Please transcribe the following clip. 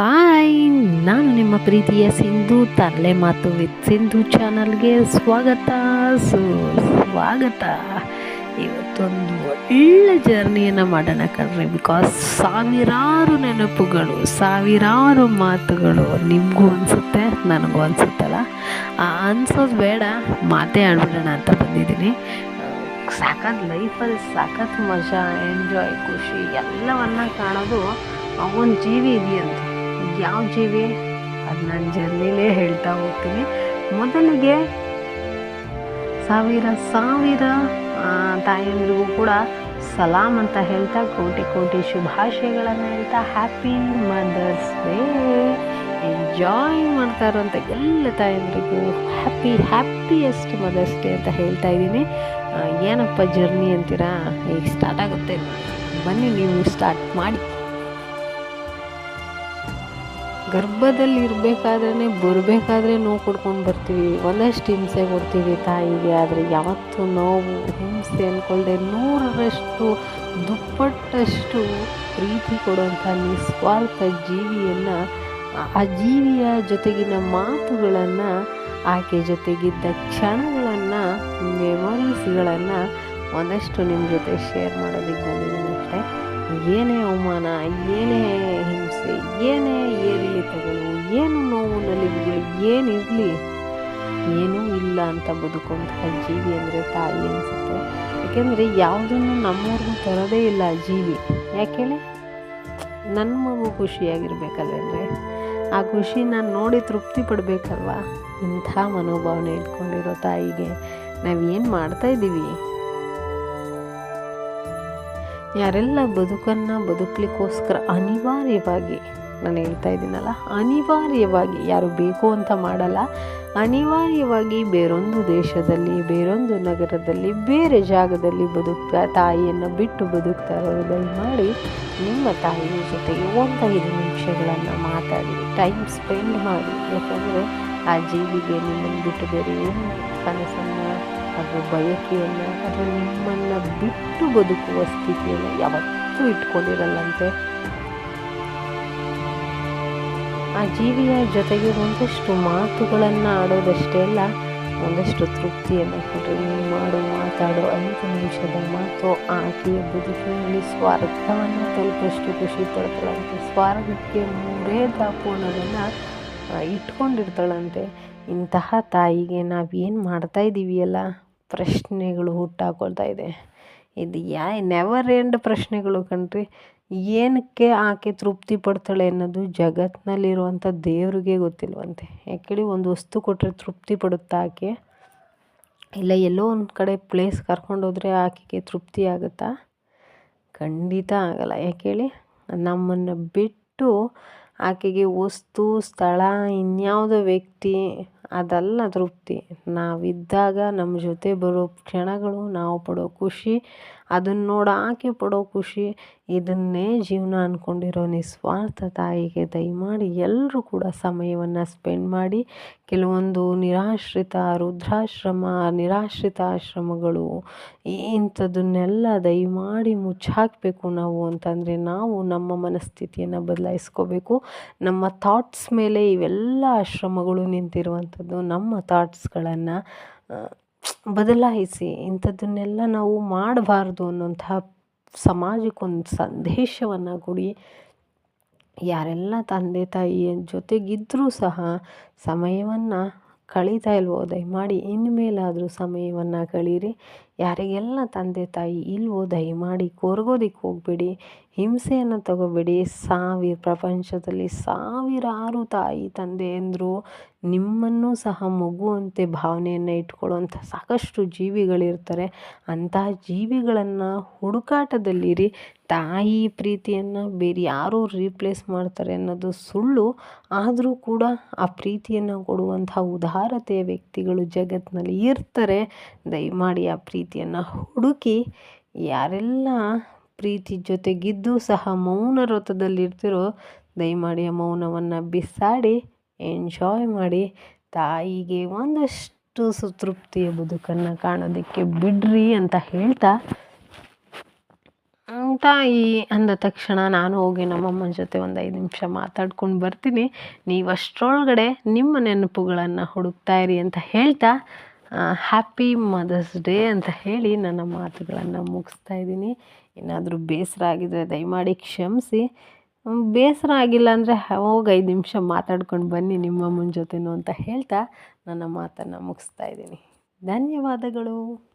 Hi ನಾನು ನಿಮ್ಮ ಪ್ರೀತಿಯ ಸಿಂಧು, ತರಲೆ ಮಾತು ವಿತ್ ಸಿಂಧು ಚಾನಲ್ಗೆ ಸ್ವಾಗತ. ಸು, ಸ್ವಾಗತ. ಇವತ್ತೊಂದು ಒಳ್ಳೆ ಜರ್ನಿಯನ್ನು ಮಾಡೋಣ ಕಣ್ರಿ ಬಿಕಾಸ್ ಸಾವಿರಾರು ನೆನಪುಗಳು, ಸಾವಿರಾರು ಮಾತುಗಳು ನಿಮಗೂ ಅನಿಸುತ್ತೆ, ನನಗೂ ಅನಿಸುತ್ತಲ್ಲ. ಅನ್ಸೋದು ಬೇಡ, ಮಾತೇ ಆಡ್ಬಿಡೋಣ ಅಂತ ಬಂದಿದ್ದೀನಿ. ಸಾಕತ್ ಲೈಫಲ್ಲಿ ಸಾಕತ್ ಮಜಾ, ಎಂಜಾಯ್, ಖುಷಿ, ಎಲ್ಲವನ್ನ ಕಾಣೋದು ಅವನ ಜೀವಿ ಇದೆಯಂತೆ. ಯಾವ ಜೀವಿ? ಅದು ನನ್ನ ಜರ್ನಿಲೇ ಹೇಳ್ತಾ ಹೋಗ್ತೀನಿ. ಮೊದಲಿಗೆ ಸಾವಿರ ಸಾವಿರ ತಾಯಂದಿರಿಗೂ ಕೂಡ ಸಲಾಮ್ ಅಂತ ಹೇಳ್ತಾ ಕೋಟಿ ಕೋಟಿ ಶುಭಾಶಯಗಳನ್ನು ಹೇಳ್ತಾ ಹ್ಯಾಪಿ ಮದರ್ಸ್ ಡೇ ಎಂಜಾಯ್ ಮಾಡ್ತಾ ಇರೋಂಥ ಎಲ್ಲ ತಾಯಂದಿರಿಗೂ ಹ್ಯಾಪಿ ಹ್ಯಾಪಿಯೆಸ್ಟ್ ಮದರ್ಸ್ ಡೇ ಅಂತ ಹೇಳ್ತಾ ಇದ್ದೀನಿ. ಏನಪ್ಪ ಜರ್ನಿ ಅಂತೀರಾ? ಈಗ ಸ್ಟಾರ್ಟ್ ಆಗುತ್ತೆ. ಬನ್ನಿ, ನೀವು ಸ್ಟಾರ್ಟ್ ಮಾಡಿ. ಗರ್ಭದಲ್ಲಿ ಇರಬೇಕಾದ್ರೆ ಬರಬೇಕಾದ್ರೆ ನೋವು ಕೊಡ್ಕೊಂಡು ಬರ್ತೀವಿ. ಒಂದಷ್ಟು ಹಿಂಸೆ ಕೊಡ್ತೀವಿ ತಾಯಿಗೆ. ಆದರೆ ಯಾವತ್ತೂ ನೋವು, ಹಿಂಸೆ ಅಂದ್ಕೊಳ್ಳದೆ ನೂರರಷ್ಟು ದುಪ್ಪಟ್ಟಷ್ಟು ಪ್ರೀತಿ ಕೊಡುವಂಥ ನಿಸ್ವಾರ್ಥ ಜೀವಿಯನ್ನು, ಆ ಜೀವಿಯ ಜೊತೆಗಿನ ಮಾತುಗಳನ್ನು, ಆಕೆ ಜೊತೆಗಿದ್ದ ಕ್ಷಣಗಳನ್ನು ಮೆಮೊರೀಸ್ಗಳನ್ನು ಒಂದಷ್ಟು ನಿಮ್ಮ ಜೊತೆ ಶೇರ್ ಮಾಡೋದಕ್ಕೆ ಬಂದಿದ್ದೀನಿ ಅಷ್ಟೇ. ಏನೇ ಅವಮಾನ, ಏನೇ ಹಿಂಸೆ, ಏನೇ ಏರಿಳಿತಗಳು ಏನು ನೋವು ನಲಿವುಗಳು ಏನಿರಲಿ, ಏನೂ ಇಲ್ಲ ಅಂತ ಬದುಕುವಂತಹ ಜೀವಿ ಅಂದರೆ ತಾಯಿ ಅನಿಸುತ್ತೆ. ಯಾಕೆಂದರೆ ಯಾವುದನ್ನು ನಮ್ಮವ್ರಿಗೂ ತರೋದೇ ಇಲ್ಲ ಆ ಜೀವಿ. ಯಾಕೇಳಿ ನನ್ನ ಮಗು ಖುಷಿಯಾಗಿರ್ಬೇಕಲ್ವೇಂದರೆ ಆ ಖುಷಿ ನಾನು ನೋಡಿ ತೃಪ್ತಿ ಪಡಬೇಕಲ್ವ? ಇಂಥ ಮನೋಭಾವನೆ ಇಟ್ಕೊಂಡಿರೋ ತಾಯಿಗೆ ನಾವೇನು ಮಾಡ್ತಾಯಿದ್ದೀವಿ ಯಾರೆಲ್ಲ ಬದುಕನ್ನು ಬದುಕಲಿಕ್ಕೋಸ್ಕರ ಅನಿವಾರ್ಯವಾಗಿ ನಾನು ಹೇಳ್ತಾ ಇದ್ದೀನಲ್ಲ, ಅನಿವಾರ್ಯವಾಗಿ ಯಾರು ಬೇಕು ಅಂತ ಮಾಡಲ್ಲ, ಅನಿವಾರ್ಯವಾಗಿ ಬೇರೊಂದು ದೇಶದಲ್ಲಿ, ಬೇರೊಂದು ನಗರದಲ್ಲಿ, ಬೇರೆ ಜಾಗದಲ್ಲಿ ಬದುಕ್ತಾ, ತಾಯಿಯನ್ನು ಬಿಟ್ಟು ಬದುಕ್ತಾ ಇರೋದನ್ನು ದಯಮಾಡಿ ನಿಮ್ಮ ತಾಯಿಯ ಜೊತೆಗೆ ಒಂದೈದು ನಿಮಿಷಗಳನ್ನು ಮಾತಾಡಿ ಟೈಮ್ ಸ್ಪೆಂಡ್ ಮಾಡಿ. ಯಾಕಂದರೆ ಆ ಜೀವಿಗೆ ನಿಮ್ಮನ್ನು ಬಿಟ್ಟು ಬೇರೆ ಏನು ಕನಸನ್ನು ಅಥವಾ ಬಯಕೆಯನ್ನು ಅದು ನಿಮ್ಮನ್ನು ಬಿಟ್ಟು ಬದುಕುವ ಸ್ಥಿತಿಯನ್ನು ಯಾವತ್ತೂ ಇಟ್ಕೊಂಡಿರಲ್ಲಂತೆ. ಆ ಜೀವಿಯ ಜೊತೆಗೆ ಒಂದಷ್ಟು ಮಾತುಗಳನ್ನು ಆಡೋದಷ್ಟೇ ಅಲ್ಲ, ಒಂದಷ್ಟು ತೃಪ್ತಿಯನ್ನು ಕೊಟ್ಟರೆ ನೀವು ಮಾಡು, ಮಾತಾಡೋ, ಐದು ನಿಮಿಷದ ಮಾತು ಆಕೆಯ ಬದುಕಿನಲ್ಲಿ ಸ್ವಾರ್ಥವನ್ನು ತಲುಪಷ್ಟು ಖುಷಿ ಪಡ್ತಾಳಂತೆ. ಸ್ವಾರ್ಥಕ್ಕೆ ಮೂರೇ ದಾಪು ಅನ್ನೋದನ್ನು ಇಟ್ಕೊಂಡಿರ್ತಾಳಂತೆ. ಇಂತಹ ತಾಯಿಗೆ ನಾವೇನು ಮಾಡ್ತಾ ಇದ್ದೀವಿಯಲ್ಲ ಪ್ರಶ್ನೆಗಳು ಹುಟ್ಟಾಕೊಳ್ತಾ ಇದೆ. ಇದು ಯಾ ನೆವರ್ ಎಂಡ್ ಪ್ರಶ್ನೆಗಳು ಕಣ್ರಿ. ಏನಕ್ಕೆ ಆಕೆ ತೃಪ್ತಿ ಪಡ್ತಾಳೆ ಅನ್ನೋದು ಜಗತ್ತಿನಲ್ಲಿರುವಂಥ ದೇವರಿಗೆ ಗೊತ್ತಿಲ್ವಂತೆ. ಯಾಕೇಳಿ ಒಂದು ವಸ್ತು ಕೊಟ್ಟರೆ ತೃಪ್ತಿ ಪಡುತ್ತಾ ಆಕೆ? ಇಲ್ಲ, ಎಲ್ಲೋ ಒಂದು ಕಡೆ ಪ್ಲೇಸ್ ಕರ್ಕೊಂಡೋದ್ರೆ ಆಕೆಗೆ ತೃಪ್ತಿ ಆಗುತ್ತಾ? ಖಂಡಿತ ಆಗಲ್ಲ. ಯಾಕೇಳಿ? ನಮ್ಮನ್ನು ಬಿಟ್ಟು ಆಕೆಗೆ ವಸ್ತು, ಸ್ಥಳ, ಇನ್ಯಾವುದೋ ವ್ಯಕ್ತಿ ಅದಲ್ಲ ತೃಪ್ತಿ. ನಾವಿದ್ದಾಗ ನಮ್ಮ ಜೊತೆ ಬರೋ ಕ್ಷಣಗಳು ನಾವು ಪಡೋ ಖುಷಿ ಅದನ್ನು ನೋಡಿ ಆಕೆ ಪಡೋ ಖುಷಿ. ಇದನ್ನೇ ಜೀವನ ಅಂದ್ಕೊಂಡಿರೋ ನಿಸ್ವಾರ್ಥ ತಾಯಿಗೆ ದಯಮಾಡಿ ಎಲ್ಲರೂ ಕೂಡ ಸಮಯವನ್ನು ಸ್ಪೆಂಡ್ ಮಾಡಿ. ಕೆಲವೊಂದು ನಿರಾಶ್ರಿತ, ರುದ್ರಾಶ್ರಮ, ನಿರಾಶ್ರಿತ ಆಶ್ರಮಗಳು ಇಂಥದ್ದನ್ನೆಲ್ಲ ದಯಮಾಡಿ ಮುಚ್ಚಾಕಬೇಕು ನಾವು ಅಂತಂದರೆ ನಾವು ನಮ್ಮ ಮನಸ್ಥಿತಿಯನ್ನು ಬದಲಾಯಿಸ್ಕೋಬೇಕು. ನಮ್ಮ ಥಾಟ್ಸ್ ಮೇಲೆ ಇವೆಲ್ಲ ಆಶ್ರಮಗಳು ನಿಂತಿರುವಂಥದ್ದು ನಮ್ಮ ಥಾಟ್ಸ್ಗಳನ್ನು ಬದಲಾಯಿಸಿ ಇಂಥದ್ದನ್ನೆಲ್ಲ ನಾವು ಮಾಡಬಾರ್ದು ಅನ್ನೋಂತಹ ಸಮಾಜಕ್ಕೊಂದು ಸಂದೇಶವನ್ನು ಕೊಡಿ. ಯಾರೆಲ್ಲ ತಂದೆ ತಾಯಿಯ ಜೊತೆಗಿದ್ದರೂ ಸಹ ಸಮಯವನ್ನು ಕಳೀತಾ ಇಲ್ವೋ, ದಯಮಾಡಿ ಇನ್ಮೇಲಾದರೂ ಸಮಯವನ್ನು ಕಳೀರಿ. ಯಾರಿಗೆಲ್ಲ ತಂದೆ ತಾಯಿ ಇಲ್ವೋ ದಯಮಾಡಿ ಕೊರಗೋದಿಕ್ಕೆ ಹೋಗಬೇಡಿ. ಹಿಂಸೆಯನ್ನು ತಗೋಬೇಡಿ. ಸಾವಿರ ಪ್ರಪಂಚದಲ್ಲಿ ಸಾವಿರಾರು ತಾಯಿ ತಂದೆಯಂದರು ನಿಮ್ಮನ್ನು ಸಹ ಮಗುವಂತೆ ಭಾವನೆಯನ್ನು ಇಟ್ಕೊಳ್ಳುವಂಥ ಸಾಕಷ್ಟು ಜೀವಿಗಳಿರ್ತಾರೆ. ಅಂತಹ ಜೀವಿಗಳನ್ನು ಹುಡುಕಾಟದಲ್ಲಿರಿ. ತಾಯಿ ಪ್ರೀತಿಯನ್ನು ಬೇರೆ ಯಾರೂ ರೀಪ್ಲೇಸ್ ಮಾಡ್ತಾರೆ ಅನ್ನೋದು ಸುಳ್ಳು. ಆದರೂ ಕೂಡ ಆ ಪ್ರೀತಿಯನ್ನು ಕೊಡುವಂಥ ಉದಾರತೆಯ ವ್ಯಕ್ತಿಗಳು ಜಗತ್ತಿನಲ್ಲಿ ಇರ್ತಾರೆ. ದಯಮಾಡಿ ಆ ಪ್ರೀತಿಯನ್ನು ಹುಡುಕಿ ಯಾರೆಲ್ಲ ಪ್ರೀತಿ ಜೊತೆಗಿದ್ದು ಸಹ ಮೌನ ವ್ರತದಲ್ಲಿರ್ತಿರೋ, ದಯಮಾಡಿ ಆ ಮೌನವನ್ನು ಬಿಸಾಡಿ ಎಂಜಾಯ್ ಮಾಡಿ, ತಾಯಿಗೆ ಒಂದಷ್ಟು ಸುತೃಪ್ತಿಯ ಬದುಕನ್ನು ಕಾಣೋದಕ್ಕೆ ಬಿಡ್ರಿ ಅಂತ ಹೇಳ್ತಾ ತಾಯಿ ಅಂದ ತಕ್ಷಣ ನಾನು ಹೋಗಿ ನಮ್ಮಮ್ಮನ ಜೊತೆ ಒಂದು ಐದು ನಿಮಿಷ ಮಾತಾಡ್ಕೊಂಡು ಬರ್ತೀನಿ. ನೀವು ಅಷ್ಟರೊಳಗಡೆ ನಿಮ್ಮ ನೆನಪುಗಳನ್ನು ಹುಡುಕ್ತಾ ಇರಿ ಅಂತ ಹೇಳ್ತಾ ಹ್ಯಾಪಿ ಮದರ್ಸ್ ಡೇ ಅಂತ ಹೇಳಿ ನನ್ನ ಮಾತುಗಳನ್ನು ಮುಗಿಸ್ತಾ ಇದ್ದೀನಿ. ಏನಾದರೂ ಬೇಸರ ಆಗಿದ್ದರೆ ದಯಮಾಡಿ ಕ್ಷಮಿಸಿ. ಬೇಸರ ಆಗಿಲ್ಲ ಅಂದರೆ ಹೋಗಿ ಐದು ನಿಮಿಷ ಮಾತಾಡ್ಕೊಂಡು ಬನ್ನಿ ನಿಮ್ಮ ಜೊತೆನೂ ಅಂತ ಹೇಳ್ತಾ ನನ್ನ ಮಾತನ್ನು ಮುಗಿಸ್ತಾ ಇದ್ದೀನಿ. ಧನ್ಯವಾದಗಳು.